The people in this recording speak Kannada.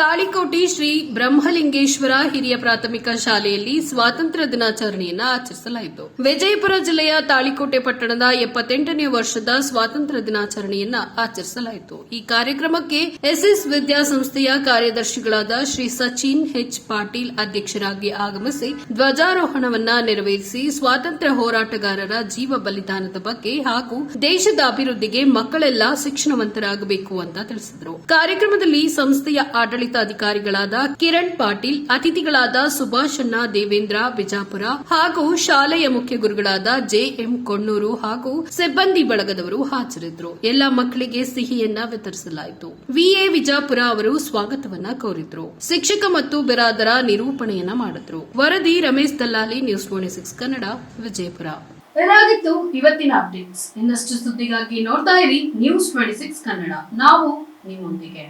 ತಾಳಿಕೋಟೆ ಶ್ರೀ ಬ್ರಹ್ಮಲಿಂಗೇಶ್ವರ ಹಿರಿಯ ಪ್ರಾಥಮಿಕ ಶಾಲೆಯಲ್ಲಿ ಸ್ವಾತಂತ್ರ್ಯ ದಿನಾಚರಣೆಯನ್ನ ಆಚರಿಸಲಾಯಿತು. ವಿಜಯಪುರ ಜಿಲ್ಲೆಯ ತಾಳಿಕೋಟೆ ಪಟ್ಟಣದ ಎಪ್ಪತ್ತೆಂಟನೇ ವರ್ಷದ ಸ್ವಾತಂತ್ರ್ಯ ದಿನಾಚರಣೆಯನ್ನ ಆಚರಿಸಲಾಯಿತು. ಈ ಕಾರ್ಯಕ್ರಮಕ್ಕೆ ಎಸ್ಎಸ್ ವಿದ್ಯಾಸಂಸ್ಥೆಯ ಕಾರ್ಯದರ್ಶಿಗಳಾದ ಶ್ರೀ ಸಚಿನ್ ಎಚ್ ಪಾಟೀಲ್ ಅಧ್ಯಕ್ಷರಾಗಿ ಆಗಮಿಸಿ ಧ್ವಜಾರೋಹಣವನ್ನ ನೆರವೇರಿಸಿ ಸ್ವಾತಂತ್ರ್ಯ ಹೋರಾಟಗಾರರ ಜೀವ ಬಲಿದಾನದ ಬಗ್ಗೆ ಹಾಗೂ ದೇಶದ ಅಭಿವೃದ್ಧಿಗೆ ಮಕ್ಕಳೆಲ್ಲ ಶಿಕ್ಷಣವಂತರಾಗಬೇಕು ಅಂತ ತಿಳಿಸಿದರು. ಕಾರ್ಯಕ್ರಮದಲ್ಲಿ ಸಂಸ್ಥೆಯ ಆಡಳಿತಾಧಿಕಾರಿಗಳಾದ ಕಿರಣ್ ಪಾಟೀಲ್, ಅತಿಥಿಗಳಾದ ಸುಭಾಷಣ್ಣ ದೇವೇಂದ್ರ, ಬಿಜಾಪುರ ಹಾಗೂ ಶಾಲೆಯ ಮುಖ್ಯ ಗುರುಗಳಾದ ಜೆಎಂ ಕೊಣ್ಣೂರು ಹಾಗೂ ಸಿಬ್ಬಂದಿ ಬಳಗದವರು ಹಾಜರಿದ್ದರು. ಎಲ್ಲ ಮಕ್ಕಳಿಗೆ ಸಿಹಿಯನ್ನ ವಿತರಿಸಲಾಯಿತು. ವಿಎ ವಿಜಾಪುರ ಅವರು ಸ್ವಾಗತವನ್ನ ಕೋರಿದ್ರು. ಶಿಕ್ಷಕ ಮತ್ತು ಬಿರಾದರ ನಿರೂಪಣೆಯನ್ನ ಮಾಡಿದ್ರು. ವರದಿ Ramesh Dallali news twenty six Kannada, Vijayapura. ಇದಾಗಿತ್ತು ಇವತ್ತಿನ ಅಪ್ಡೇಟ್ಸ್. ಇನ್ನಷ್ಟು ಸುದ್ದಿಗಾಗಿ ನೋಡ್ತಾ ಇರಿ ನ್ಯೂಸ್ ಟ್ವೆಂಟಿ ಸಿಕ್ಸ್ ಕನ್ನಡ. ನಾವು ನಿಮ್ಮೊಂದಿಗೆ.